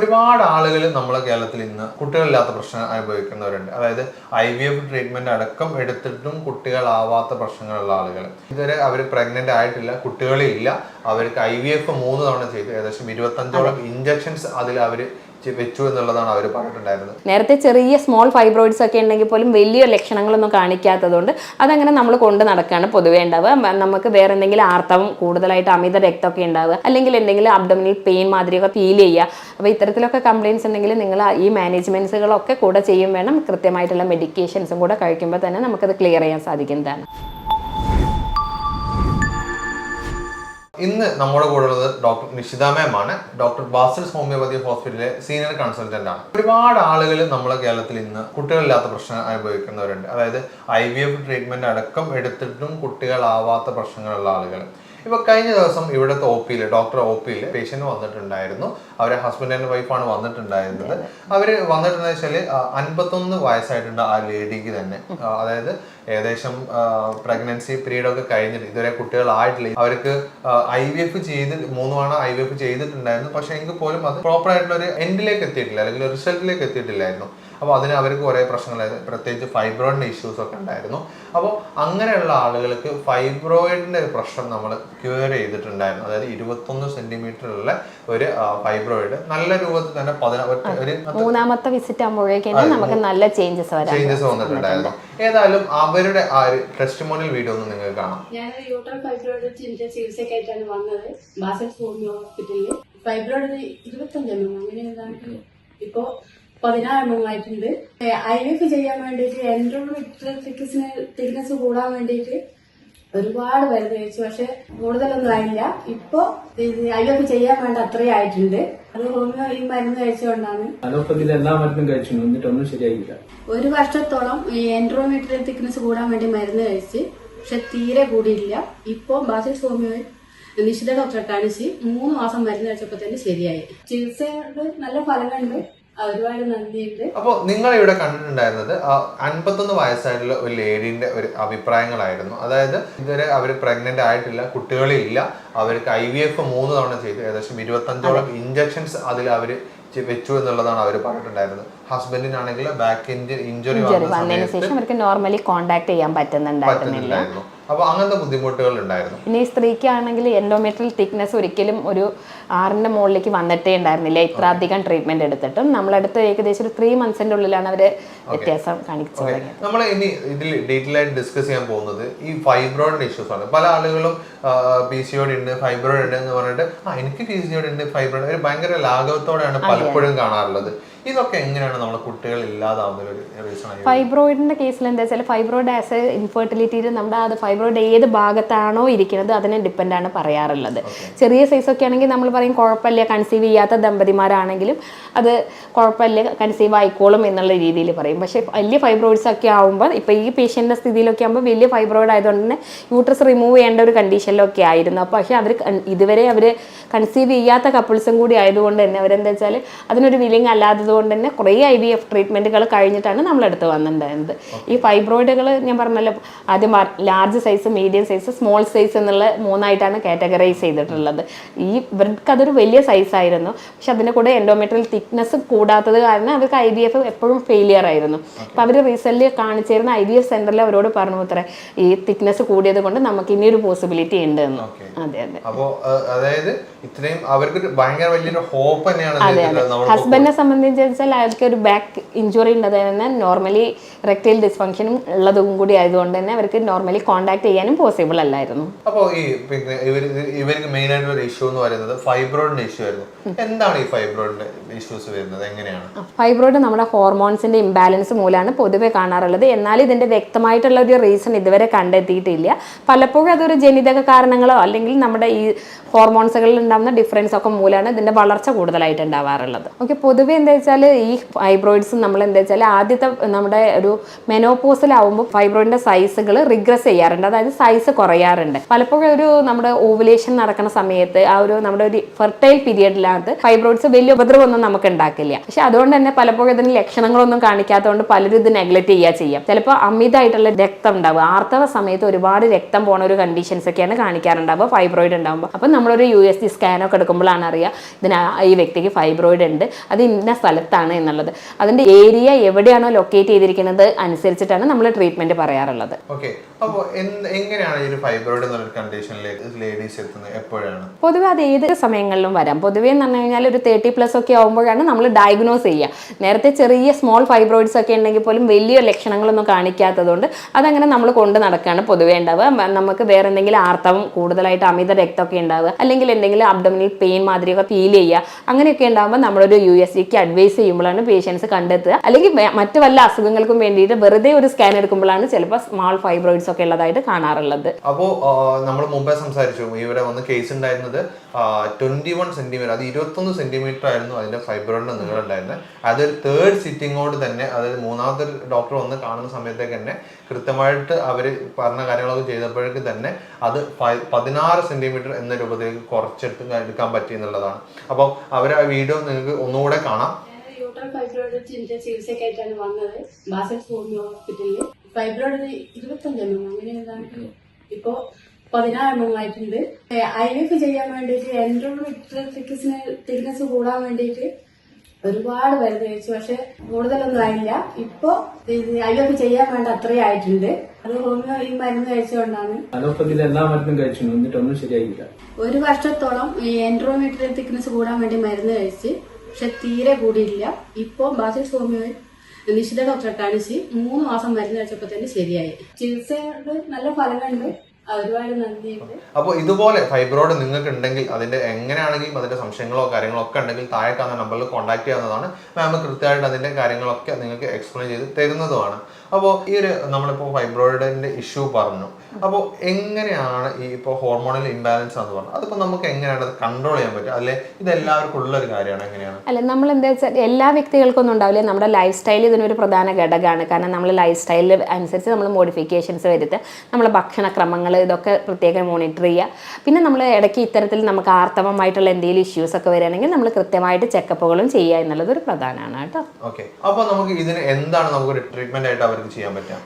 ഒരുപാട് ആളുകൾ നമ്മളെ കേരളത്തിൽ ഇന്ന് കുട്ടികളില്ലാത്ത പ്രശ്നം അനുഭവിക്കുന്നവരുണ്ട്. അതായത് ഐ വി എഫ് ട്രീറ്റ്മെന്റ് അടക്കം എടുത്തിട്ടും കുട്ടികളാവാത്ത പ്രശ്നങ്ങളുള്ള ആളുകൾ. ഇതുവരെ അവർ പ്രഗ്നന്റ് ആയിട്ടില്ല കുട്ടികളില്ല. അവർക്ക് ഐ വി എഫ് മൂന്ന് തവണ ചെയ്തു. ഏകദേശം ഇരുപത്തഞ്ചോളം ഇഞ്ചക്ഷൻസ് അതിൽ അവർ വെച്ചു എന്നുള്ളതാണ് അവർ പറഞ്ഞിട്ടുണ്ടായിരുന്നത്. നേരത്തെ ചെറിയ സ്മോൾ ഫൈബ്രോയിഡ്സ് ഒക്കെ ഉണ്ടെങ്കിൽ പോലും വലിയ ലക്ഷണങ്ങളൊന്നും കാണിക്കാത്തതുകൊണ്ട് അതങ്ങനെ നമ്മൾ കൊണ്ട് നടക്കുകയാണ് പൊതുവേ ഉണ്ടാവുക. നമുക്ക് വേറെ എന്തെങ്കിലും ആർത്തവം കൂടുതലായിട്ട് അമിത രക്തമൊക്കെ ഉണ്ടാവുക. അല്ലെങ്കിൽ എന്തെങ്കിലും അബ്ഡമിനൽ പെയിൻ മാതിരിയൊക്കെ ഫീൽ ചെയ്യുക. അപ്പോൾ ഇത്തരത്തിലൊക്കെ കംപ്ലയിൻസ് ഉണ്ടെങ്കിൽ നിങ്ങൾ ഈ മാനേജ്മെന്റ്സുകളൊക്കെ കൂടെ ചെയ്യും വേണം. കൃത്യമായിട്ടുള്ള മെഡിക്കേഷൻസും കൂടെ കഴിക്കുമ്പോൾ തന്നെ നമുക്കത് ക്ലിയർ ചെയ്യാൻ സാധിക്കുന്നതാണ്. ഇന്ന് നമ്മുടെ കൂടെ ഉള്ളത് ഡോക്ടർ നിഷിത മാമാണ് ഡോക്ടർ ബാസിൽസ് ഹോമിയോപ്പതി ഹോസ്പിറ്റലിലെ സീനിയർ കൺസൾട്ടന്റ് ആണ്. ഒരുപാട് ആളുകൾ നമ്മുടെ കേരളത്തിൽ ഇന്ന് കുട്ടികളില്ലാത്ത പ്രശ്നം അനുഭവിക്കുന്നവരുണ്ട്. അതായത് ഐ വി എഫ് ട്രീറ്റ്മെന്റ് അടക്കം എടുത്തിട്ടും കുട്ടികളാവാത്ത പ്രശ്നങ്ങളുള്ള ആളുകൾ ഇപ്പൊ കഴിഞ്ഞ ദിവസം ഇവിടുത്തെ ഒ പിയിൽ ഡോക്ടർ ഒ പിയിൽ പേഷ്യന്റ് വന്നിട്ടുണ്ടായിരുന്നു. അവരെ ഹസ്ബൻഡ് ആൻഡ് വൈഫാണ് വന്നിട്ടുണ്ടായിരുന്നത്. അവർ വന്നിട്ടുണ്ടെന്ന് വെച്ചാൽ അൻപത്തൊന്ന് വയസ്സായിട്ടുണ്ട് ആ ലേഡിക്ക് തന്നെ. അതായത് ഏകദേശം പ്രഗ്നൻസി പീരീഡ് ഒക്കെ കഴിഞ്ഞിട്ട് ഇതുവരെ കുട്ടികളായിട്ടില്ല അവർക്ക് ഐ വി എഫ് ചെയ്ത് മൂന്ന് തവണ ഐ വി എഫ് ചെയ്തിട്ടുണ്ടായിരുന്നു. പക്ഷെ എങ്കിൽ പോലും അത് പ്രോപ്പർ ആയിട്ടുള്ള ഒരു എൻഡിലേക്ക് എത്തിയിട്ടില്ല. അല്ലെങ്കിൽ റിസൾട്ടിലേക്ക് എത്തിയിട്ടില്ലായിരുന്നു. അപ്പോൾ അതിന് അവർക്ക് കുറേ പ്രശ്നങ്ങളായിരുന്നു പ്രത്യേകിച്ച് ഫൈബ്രോയിഡിന്റെ ഇഷ്യൂസ് ഒക്കെ ഉണ്ടായിരുന്നു. അപ്പോൾ അങ്ങനെയുള്ള ആളുകൾക്ക് ഫൈബ്രോയിഡിന്റെ ഒരു പ്രശ്നം നമ്മൾ ക്യൂർ ചെയ്തിട്ടുണ്ടായിരുന്നു. അതായത് ഇരുപത്തൊന്ന് സെന്റിമീറ്ററുള്ള ഒരു ഫൈബ്രോയിഡ് നല്ല രൂപത്തിൽ തന്നെ പതിന ഒരു മൂന്നാമത്തെ വിസിറ്റ് ആകുമ്പോഴേക്കും നമുക്ക് നല്ല ചേഞ്ചസ് വരാം ചേഞ്ചസ് വന്നിട്ടുണ്ടായിരുന്നു. ഏതായാലും അവരുടെ ആ ഒരു ടെസ്റ്റിമോണിയൽ വീഡിയോ ഒന്ന് നിങ്ങൾക്ക് കാണാം. ഞാനൊരു യൂട്രൽ ഫൈബ്രോയിഡിന്റെ ചികിത്സക്കായിട്ടാണ് വന്നത്. ബാസൽ ഹോമിയോ ഹോസ്പിറ്റലിൽ ഫൈബ്രോയിഡ് ഇരുപത്തഞ്ചെണ്ണം. അങ്ങനെ ഏതാണ്ട് ഇപ്പോ പതിനാറെണ്ണമായിട്ടുണ്ട് ഐ എഫ് ചെയ്യാൻ വേണ്ടിയിട്ട് എൻഡ്രോമീറ്റർ തിക്നെസ് കൂടാൻ വേണ്ടിയിട്ട് ഒരുപാട് മരുന്ന് കഴിച്ചു പക്ഷെ കൂടുതലൊന്നും ആയില്ല. ഇപ്പൊ ഐ ചെയ്യാൻ വേണ്ട അത്രയും ആയിട്ടുണ്ട്. അത് ഹോമിയോ ഈ മരുന്ന് കഴിച്ചുകൊണ്ടാണ് അലോപ്പതിയിൽ എല്ലാ മരുന്നും കഴിച്ചു എന്നിട്ടൊന്നും ശരിയായില്ല. ഒരു വർഷത്തോളം ഈ എൻട്രോമീറ്റർ തിക്നെസ് കൂടാൻ വേണ്ടി മരുന്ന് കഴിച്ച് പക്ഷെ തീരെ കൂടിയില്ല. ഇപ്പോ ബാസിൽ ഹോമിയോ നിശ്ചിത ഡോക്ടറെ കാണിച്ച് മൂന്ന് മാസം മരുന്ന് കഴിച്ചപ്പോ തന്നെ ശരിയായി. ചികിത്സയോട് നല്ല ഫലങ്ങളുണ്ട്. ഒരുപാട് നന്ദിയുണ്ട്. അപ്പോൾ നിങ്ങൾ ഇവിടെ കണ്ടിട്ടുണ്ടായിരുന്നത് അൻപത്തൊന്ന് വയസ്സായിട്ടുള്ള ഒരു ലേഡീന്റെ ഒരു അഭിപ്രായങ്ങളായിരുന്നു. അതായത് ഇതുവരെ അവർ പ്രഗ്നന്റ് ആയിട്ടില്ല കുട്ടികളെ ഇല്ല അവർക്ക് ഐ വി എഫ് മൂന്ന് തവണ ചെയ്തു. ഏകദേശം ഇരുപത്തഞ്ചോളം ഇഞ്ചക്ഷൻസ് അതിൽ അവർ വെച്ചു എന്നുള്ളതാണ് അവർ പറഞ്ഞിട്ടുണ്ടായിരുന്നത്. ഹസ്ബൻഡിനാണെങ്കിൽ ബാക്ക് ഇഞ്ചുറി വന്നതിന് ശേഷം അവർക്ക് നോർമലി കോണ്ടാക്ട് ചെയ്യാൻ പറ്റുന്നുണ്ടായിരുന്നില്ല. പറ്റുന്നില്ലായിരുന്നു അപ്പൊ അങ്ങനത്തെ ബുദ്ധിമുട്ടുകൾ ഉണ്ടായിരുന്നു പിന്നെ ഈ സ്ത്രീക്കാണെങ്കിൽ എൻഡോമെട്രിയൽ തിക്നെസ് ഒരിക്കലും ഒരു ആറിന്റെ മുകളിലേക്ക് വന്നിട്ടേ ഉണ്ടായിരുന്നില്ല. ഇത്ര അധികം ട്രീറ്റ്മെന്റ് എടുത്തിട്ടും. നമ്മളടുത്ത് ഏകദേശം ഒരു ത്രീ മന്ത്സിന്റെ ഉള്ളിലാണ് അവർ വ്യത്യാസം കാണിച്ചു നമ്മൾ ഇനി ഇതിൽ ഡീറ്റെയിൽ ആയിട്ട് ഡിസ്കസ് ചെയ്യാൻ പോകുന്നത് ഈ ഫൈബ്രോയിഡ് ഇഷ്യൂസ് ആണ്. പല ആളുകളും പി സി ഓടി ഉണ്ട് ഫൈബ്രോയിഡ് ഉണ്ട് എന്ന് പറഞ്ഞിട്ട് ആ എനിക്ക് പി സി ഓടി ഉണ്ട് ഫൈബ്രോയിഡ് ഒരു ഭയങ്കര ലാഘവത്തോടെയാണ് പലപ്പോഴും കാണാറുള്ളത്. ഇതൊക്കെ എങ്ങനെയാണ് നമ്മുടെ കുട്ടികൾ ഇല്ലാതാവുന്ന ഒരു റീസൺ ഫൈബ്രോയിഡിന്റെ കേസിൽ എന്താ വെച്ചാൽ ഫൈബ്രോയിഡ് ആസ് എ ഇൻഫെർട്ടിലിറ്റിയിൽ നമ്മുടെ അത് ഫൈബ്രോയിഡ് ഏത് ഭാഗത്താണോ ഇരിക്കുന്നത് അതിനെ ഡിപ്പെൻഡ് ആണ് പറയാറുള്ളത്. ചെറിയ സൈസ് ഒക്കെ ആണെങ്കിൽ നമ്മൾ പറയും കുഴപ്പമില്ല കൺസീവ് ചെയ്യാത്ത ദമ്പതിമാരാണെങ്കിലും അത് കുഴപ്പമില്ല കൺസീവ് ആയിക്കോളും എന്നുള്ള രീതിയിൽ പറയും. പക്ഷേ വലിയ ഫൈബ്രോയിഡ്സ് ഒക്കെ ആകുമ്പോൾ ഇപ്പോൾ ഈ പേഷ്യന്റെ സ്ഥിതിയിലൊക്കെ ആകുമ്പോൾ വലിയ ഫൈബ്രോയിഡ് ആയതുകൊണ്ട് തന്നെ യൂട്രസ് റിമൂവ് ചെയ്യേണ്ട ഒരു കണ്ടീഷനിലൊക്കെ ആയിരുന്നു. അപ്പോൾ പക്ഷേ അവർ ഇതുവരെ അവർ കൺസീവ് ചെയ്യാത്ത കപ്പിൾസും കൂടി ആയതുകൊണ്ട് തന്നെ അവരെന്താ വെച്ചാൽ അതിനൊരു വില്ലിങ് അല്ലാത്തത് കൊണ്ട് തന്നെ കുറേ ഐ വി എഫ് ട്രീറ്റ്മെന്റുകൾ കഴിഞ്ഞിട്ടാണ് നമ്മളെടുത്ത് വന്നിട്ടുണ്ടായിരുന്നത്. ഈ ഫൈബ്രോയിഡുകൾ ഞാൻ പറഞ്ഞല്ലോ ആദ്യം large size medium size small size എന്നുള്ള മൂന്നായിട്ടാണ് കാറ്റഗറൈസ് ചെയ്തിട്ടുള്ളത്. ഈ ഇവർക്ക് അതൊരു വലിയ സൈസ് ആയിരുന്നു. പക്ഷെ അതിന്റെ കൂടെ എൻഡോമെട്രിയൽ തിക്നെസ് കൂടാത്തത് കാരണം അവർക്ക് ഐ ബി എഫ് എപ്പോഴും ഫെയിലിയർ ആയിരുന്നു. അപ്പോൾ അവർ റീസെന്റ് കാണിച്ചിരുന്ന ഐ ബി എഫ് സെന്ററിൽ അവരോട് പറഞ്ഞു അത്ര ഈ തിക്നെസ് കൂടിയത് കൊണ്ട് നമുക്ക് ഇനിയൊരു പോസിബിലിറ്റി ഉണ്ട്. എന്ന് അതെ അതെ. അപ്പോൾ അതായത് ഇത്രയും അവർക്ക് ഭയങ്കര വലിയൊരു ഹോപ്പ് തന്നെയാണ് ഹസ്ബൻഡിനെ സംബന്ധിച്ചാൽ അയാൾക്ക് ഒരു ബാക്ക് ഇഞ്ചുറി ഉള്ളത് തന്നെ നോർമലി റെക്ടൈൽ ഡിസ്ഫങ്ഷനും ഉള്ളതും കൂടി ആയതുകൊണ്ട് തന്നെ അവർക്ക് നോർമലി കോണ്ടാക്ട് ചെയ്യാനും പോസിബിൾ അല്ലായിരുന്നു. അപ്പോൾ ഈ പിന്നെ ഇവർ ഇവർക്ക് മെയിൻ ആയിട്ടുള്ള ഒരു ഇഷ്യൂ എന്ന് പറയുന്നത് ഫൈബ്രോയിഡിന്റെ ഇഷ്യൂ ആയിരുന്നു. എന്താണ് ഈ ഫൈബ്രോയിഡിന്റെ ഇഷ്യൂസ് വരുന്നത്? എങ്ങനെയാണ്? ഫൈബ്രോയിഡ് നമ്മുടെ ഹോർമോൺസിന്റെ ഇംബാലൻസ് മൂലമാണ് പൊതുവെ കാണാറുള്ളത്. എന്നാൽ ഇതിന്റെ വ്യക്തമായിട്ടുള്ള ഒരു റീസൺ ഇതുവരെ കണ്ടെത്തിയിട്ടില്ല. പലപ്പോഴും അതൊരു ജനിതക കാരണങ്ങളോ അല്ലെങ്കിൽ നമ്മുടെ ഈ ഹോർമോൺസുകളിൽ ഉണ്ടാകുന്ന ഡിഫറൻസ് ഒക്കെ മൂലമാണ് ഇതിന്റെ വളർച്ച കൂടുതലായിട്ട് ഉണ്ടാവാറുള്ളത്. ഓക്കെ പൊതുവെ എന്താ വെച്ചാൽ ഈ ഫൈബ്രോയിഡ്സ് നമ്മൾ എന്താ വെച്ചാൽ ആദ്യത്തെ നമ്മുടെ ഒരു മെനോപോസിലാവുമ്പോൾ ഫൈബ്രോയിഡിന്റെ സൈസുകൾ റിഗ്രസ് ചെയ്യാറുണ്ട്. അതായത് സൈസ് കുറയാറുണ്ട്. പലപ്പോഴും ഒരു നമ്മുടെ ഓവുലേഷൻ നടക്കുന്ന സമയത്ത് ആ ഒരു നമ്മുടെ ഒരു ഫെർട്ടൈൽ പീരിയഡിലാണ് ഫൈബ്രോയിഡ്സ് വലിയ ഉപദ്രവമൊന്നും നമുക്ക് ഉണ്ടാക്കില്ല. പക്ഷെ അതുകൊണ്ട് തന്നെ പലപ്പോഴും ഇതിന് ലക്ഷണങ്ങളൊന്നും കാണിക്കാത്തതുകൊണ്ട് പലരും ഇത് നെഗ്ലക്ട് ചെയ്യുക ചെയ്യാം. ചിലപ്പോൾ അമിതമായിട്ടുള്ള രക്തം ഉണ്ടാവുക ആർത്തവ സമയത്ത് ഒരുപാട് രക്തം പോണ ഒരു കണ്ടീഷൻസ് ഒക്കെയാണ് കാണിക്കാറുണ്ടാവുക ഫൈബ്രോയിഡ് ഉണ്ടാകുമ്പോൾ അപ്പം നമ്മളൊരു യു എസ് ജി സ്കാനൊക്കെ എടുക്കുമ്പോഴാണ് അറിയുക ഇതിന് ഈ വ്യക്തിക്ക് ഫൈബ്രോയിഡ് ഉണ്ട് അത് ഇന്ന സ്ഥലത്താണ് എന്നുള്ളത്. അതിന്റെ ഏരിയ എവിടെയാണോ ലൊക്കേറ്റ് ചെയ്തിരിക്കുന്നത് അനുസരിച്ചിട്ടാണ് നമ്മൾ ട്രീറ്റ്മെന്റ് പറയാറുള്ളത്. ഓക്കെ അപ്പോൾ എങ്ങനെയാണ് ഈ ഫൈബ്രോയിഡ് എന്നൊരു കണ്ടീഷനിലേക്ക് ലേഡീസ് എത്തുന്നത്? എപ്പോഴാണ്? പൊതുവെ അത് ഏത് സമയങ്ങളിലും വരാം. പൊതുവേ എന്ന് പറഞ്ഞു കഴിഞ്ഞാൽ ഒരു തേർട്ടി പ്ലസ് ഒക്കെ ആകുമ്പോഴാണ് നമ്മൾ ഡയഗ്നോസ് ചെയ്യുക. നേരത്തെ ചെറിയ സ്മോൾ ഫൈബ്രോയിഡ്സ് ഒക്കെ ഉണ്ടെങ്കിൽ പോലും വലിയ ലക്ഷണങ്ങളൊന്നും കാണിക്കാത്തതുകൊണ്ട് അതങ്ങനെ നമ്മൾ കൊണ്ട് നടക്കുകയാണ് പൊതുവേ ഉണ്ടാവുക. നമുക്ക് വേറെ എന്തെങ്കിലും ആർത്തവം കൂടുതലായിട്ട് അമിത രക്തമൊക്കെ ഉണ്ടാവുക. അല്ലെങ്കിൽ എന്തെങ്കിലും അബ്ഡമിനൽ പെയിൻ മാതിരിയൊക്കെ ഫീൽ ചെയ്യുക. അങ്ങനെയൊക്കെ ഉണ്ടാകുമ്പോൾ നമ്മളൊരു യു എസ് സിക്ക് അഡ്വൈസ് ചെയ്യുമ്പോഴാണ് പേഷ്യൻസ് കണ്ടെത്തുക. അല്ലെങ്കിൽ മറ്റു വല്ല അസുഖങ്ങൾക്കും വേണ്ടിയിട്ട് വെറുതെ ഒരു സ്കാൻ എടുക്കുമ്പോഴാണ് ചിലപ്പോൾ സ്മാൾ ഫൈബ്രോയിഡ്സ് ഒക്കെ ഉള്ളതായിട്ട് കാണാറുള്ളത്. അപ്പോൾ നമ്മൾ മുമ്പേ സംസാരിച്ചു ഇവിടെ വന്ന് കേസ് ഉണ്ടായിരുന്നത് ട്വന്റി വൺ സെന്റിമീറ്റർ അത് ഇരുപത്തൊന്ന് സെന്റിമീറ്റർ ആയിരുന്നു അതിന്റെ ഫൈബ്രോയിഡിന്റെ നീളം ഉണ്ടായിരുന്നത് അതൊരു തേർഡ് സിറ്റിങ്ങോട് തന്നെ അതായത് മൂന്നാമത്തെ ഡോക്ടർ വന്ന് കാണുന്ന സമയത്തേക്ക് തന്നെ കൃത്യമായിട്ട് അവർ പറഞ്ഞ കാര്യങ്ങളൊക്കെ ചെയ്തപ്പോഴേക്ക് തന്നെ അത് പതിനാറ് സെന്റിമീറ്റർ എന്ന രൂപത്തിലേക്ക് കുറച്ചെടുത്ത് എടുക്കാൻ പറ്റി എന്നുള്ളതാണ്. അപ്പം അവർ ആ വീഡിയോ നിങ്ങൾക്ക് ഒന്നുകൂടെ കാണാം. ചികിത്സക്കായിട്ടാണ് വന്നത്. ബാസൽ ഹോമിയോ ഹോസ്പിറ്റലിൽ ഫൈബ്രോയിഡ് ഇരുപത്തഞ്ചെണ്ണം അങ്ങനെ ഏതാണ്ട് ഇപ്പോ പതിനാറ് എം എം ഐ എഫ് ചെയ്യാൻ വേണ്ടിയിട്ട് എൻഡ്രോമീറ്റർ തിക്നസിന് തിക്നസ് കൂടാൻ വേണ്ടിയിട്ട് ഒരുപാട് വരുന്ന ചോദിച്ചു പക്ഷെ കൂടുതലൊന്നും ആയില്ല. ഇപ്പൊ ഐ എഫ് ചെയ്യാൻ വേണ്ട അത്രയും ആയിട്ടുണ്ട്. അത് ഹോമിയോ ഈ മരുന്ന് കഴിച്ചുകൊണ്ടാണ് അലോപ്പതിയിൽ എല്ലാ മരുന്നും കഴിച്ചു എന്നിട്ടൊന്നും ശരിയായില്ല. ഒരു വർഷത്തോളം ഈ എൻഡ്രോമീറ്റർ തിക്നസ് കൂടാൻ വേണ്ടി മരുന്ന് കഴിച്ച് പക്ഷെ തീരെ കൂടിയില്ല. ഇപ്പോ ബാസിൽ ഹോമിയോയിൽ നിശ്ചിത ഡോക്ടറെ കാണിച്ച് മൂന്ന് മാസം മരുന്ന് കഴിച്ചപ്പോ തന്നെ ശരിയായി. ചികിത്സയോട് നല്ല ഫലങ്ങളുണ്ട്. അപ്പൊ നന്ദിയുണ്ട്. അപ്പോൾ ഇതുപോലെ ഫൈബ്രോയിഡ് നിങ്ങൾക്ക് ഉണ്ടെങ്കിൽ അതിന്റെ എങ്ങനെയാണെങ്കിലും അതിന്റെ സംശയങ്ങളോ കാര്യങ്ങളോ ഒക്കെ ഉണ്ടെങ്കിൽ താഴെ കാണുന്ന നമ്പറിൽ കോൺടാക്ട് ചെയ്യാവുന്നതാണ്. മാം കൃത്യമായിട്ട് അതിന്റെ കാര്യങ്ങളൊക്കെ നിങ്ങൾക്ക് എക്സ്പ്ലെയിൻ ചെയ്ത് തരുന്നതുമാണ്. അപ്പോൾ ഈ ഒരു നമ്മളിപ്പോൾ ഫൈബ്രോയിഡിന്റെ ഇഷ്യൂ പറഞ്ഞു. അപ്പോൾ എങ്ങനെയാണ് ഈ ഇപ്പോൾ ഹോർമോണൽ ഇംബാലൻസ് എന്ന് പറഞ്ഞു അതിപ്പോൾ നമുക്ക് എങ്ങനെയാണ് അത് കൺട്രോൾ ചെയ്യാൻ പറ്റുക? അല്ലെ? ഇത് എല്ലാവർക്കും ഉള്ള ഒരു കാര്യമാണ്. എങ്ങനെയാണ്? അല്ല നമ്മൾ എന്താ വെച്ചാൽ എല്ലാ വ്യക്തികൾക്കൊന്നും ഉണ്ടാവില്ല. നമ്മുടെ ലൈഫ് സ്റ്റൈൽ ഇതിനൊരു പ്രധാന ഘടകമാണ്. കാരണം നമ്മൾ ലൈഫ് സ്റ്റൈലിൽ അനുസരിച്ച് നമ്മൾ മോഡിഫിക്കേഷൻസ് വരുത്തുക. നമ്മളെ ഭക്ഷണക്രമങ്ങൾ ഇതൊക്കെ പ്രത്യേകം മോണിറ്റർ ചെയ്യുക. പിന്നെ നമ്മൾ ഇടയ്ക്ക് ഇത്തരത്തിൽ നമുക്ക് ആർത്തവമായിട്ടുള്ള എന്തെങ്കിലും ഇഷ്യൂസ് ഒക്കെ വരികയാണെങ്കിൽ നമ്മൾ കൃത്യമായിട്ട് ചെക്കപ്പുകളും ചെയ്യുക എന്നുള്ളത് ഒരു പ്രധാനമാണ് കേട്ടോ. ഓക്കെ അപ്പോൾ നമുക്ക് ഇതിന് എന്താണ് നമുക്കൊരു ട്രീറ്റ്മെന്റ് ആയിട്ട് അവർക്ക് ചെയ്യാൻ പറ്റുക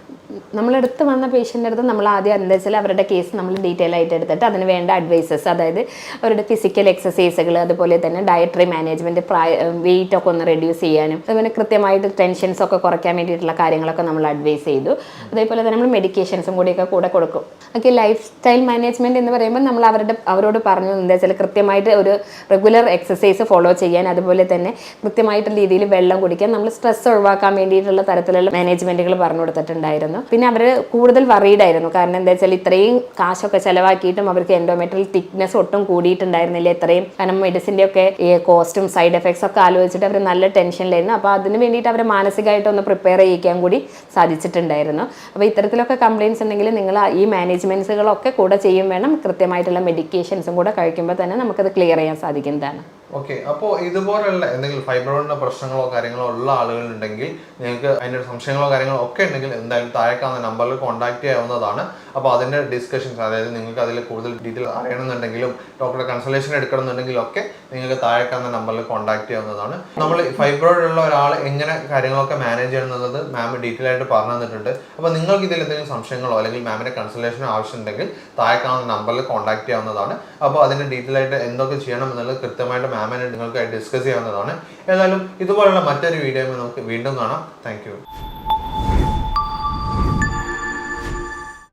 നമ്മളെടുത്ത് വന്ന പേഷ്യന്റെ അടുത്ത് നമ്മൾ ആദ്യം എന്താ വെച്ചാൽ അവരുടെ കേസ് നമ്മൾ ഡീറ്റെയിൽ ആയിട്ട് എടുത്തിട്ട് അതിന് വേണ്ട അഡ്വൈസസ് അതായത് അവരുടെ ഫിസിക്കൽ എക്സസൈസുകൾ അതുപോലെ തന്നെ ഡയറ്ററി മാനേജ്മെന്റ് പ്രായ വെയിറ്റ് ഒക്കെ ഒന്ന് റെഡ്യൂസ് ചെയ്യാനും അതുപോലെ കൃത്യമായിട്ട് ടെൻഷൻസ് ഒക്കെ കുറയ്ക്കാൻ വേണ്ടിയിട്ടുള്ള കാര്യങ്ങളൊക്കെ നമ്മൾ അഡ്വൈസ് ചെയ്തു. അതേപോലെ തന്നെ നമ്മൾ മെഡിക്കേഷൻസും കൂടിയൊക്കെ കൂടെ കൊടുക്കും. ഓക്കെ ലൈഫ് സ്റ്റൈൽ മാനേജ്മെന്റ് എന്ന് പറയുമ്പോൾ നമ്മൾ അവരുടെ അവരോട് പറഞ്ഞു എന്താ വെച്ചാൽ കൃത്യമായിട്ട് ഒരു റെഗുലർ എക്സസൈസ് ഫോളോ ചെയ്യാൻ അതുപോലെ തന്നെ കൃത്യമായിട്ടുള്ള രീതിയിൽ വെള്ളം കുടിക്കാൻ നമ്മൾ സ്ട്രെസ് ഒഴിവാക്കാൻ വേണ്ടിയിട്ടുള്ള തരത്തിലുള്ള മാനേജ്മെന്റുകൾ പറഞ്ഞു കൊടുത്തിട്ടുണ്ടായിരുന്നു. പിന്നെ അവർ കൂടുതൽ വറീഡ് ആയിരുന്നു. കാരണം എന്താ വെച്ചാൽ ഇത്രയും കാശൊക്കെ ചിലവാക്കിയിട്ടും അവർക്ക് എൻഡോമെട്രൽ തിക്നെസ് ഒട്ടും കൂടിയിട്ടുണ്ടായിരുന്നില്ല. ഇത്രയും കാരണം മെഡിസിന്റെ ഒക്കെ ഈ കോസ്റ്റും സൈഡ് എഫക്ട്സ് ഒക്കെ ആലോചിച്ചിട്ട് അവർ നല്ല ടെൻഷനിലായിരുന്നു അപ്പോൾ അതിന് വേണ്ടിയിട്ട് അവർ മാനസികമായിട്ട് ഒന്ന് പ്രിപ്പയർ ചെയ്യിക്കാൻ കൂടി സാധിച്ചിട്ടുണ്ടായിരുന്നു. അപ്പോൾ ഇത്തരത്തിലൊക്കെ കംപ്ലയിൻസ് ഉണ്ടെങ്കിൽ നിങ്ങൾ ഈ മാനേജ്മെന്റ്സുകളൊക്കെ കൂടെ ചെയ്യും വേണം. കൃത്യമായിട്ടുള്ള മെഡിക്കേഷൻസും കൂടെ കഴിക്കുമ്പോൾ തന്നെ നമുക്കത് ക്ലിയർ ചെയ്യാൻ സാധിക്കുന്നതാണ്. ഓക്കെ അപ്പോൾ ഇതുപോലുള്ള എന്തെങ്കിലും ഫൈബ്രോയിഡിന്റെ പ്രശ്നങ്ങളോ കാര്യങ്ങളോ ഉള്ള ആളുകളുണ്ടെങ്കിൽ നിങ്ങൾക്ക് അതിന്റെ സംശയങ്ങളോ കാര്യങ്ങളോ ഒക്കെ ഉണ്ടെങ്കിൽ എന്തായാലും താഴേക്കാവുന്ന നമ്പറിൽ കോൺടാക്ട് ചെയ്യാവുന്നതാണ്. അപ്പോൾ അതിന്റെ ഡിസ്കഷൻസ് അതായത് നിങ്ങൾക്ക് അതിൽ കൂടുതൽ ഡീറ്റെയിൽ അറിയണമെന്നുണ്ടെങ്കിലും ഡോക്ടറെ കൺസൾട്ടേഷൻ എടുക്കണമെന്നുണ്ടെങ്കിലും ഒക്കെ നിങ്ങൾക്ക് താഴേക്കാവുന്ന നമ്പറിൽ കോൺടാക്ട് ചെയ്യാവുന്നതാണ്. നമ്മൾ ഫൈബ്രോയിഡ് ഉള്ള ഒരാൾ എങ്ങനെ കാര്യങ്ങളൊക്കെ മാനേജ് ചെയ്യണമെന്നത് മാം ഡീറ്റെയിൽ ആയിട്ട് പറഞ്ഞു തന്നിട്ടുണ്ട്. അപ്പോൾ നിങ്ങൾക്ക് ഇതിൽ എന്തെങ്കിലും സംശയങ്ങളോ അല്ലെങ്കിൽ മാമിന്റെ കൺസൾട്ടേഷനോ ആവശ്യമുണ്ടെങ്കിൽ താഴേക്കാവുന്ന നമ്പറിൽ കോൺടാക്ട് ചെയ്യാവുന്നതാണ്. അപ്പോൾ അതിന്റെ ഡീറ്റെയിൽ ആയിട്ട് എന്തൊക്കെ ചെയ്യണം എന്നുള്ളത് കൃത്യമായിട്ട് മാമിനെ നിങ്ങൾക്കായി ഡിസ്കസ് ചെയ്യാവുന്നതാണ്. ഏതായാലും ഇതുപോലുള്ള മറ്റൊരു വീഡിയോ നമുക്ക് വീണ്ടും കാണാം. താങ്ക്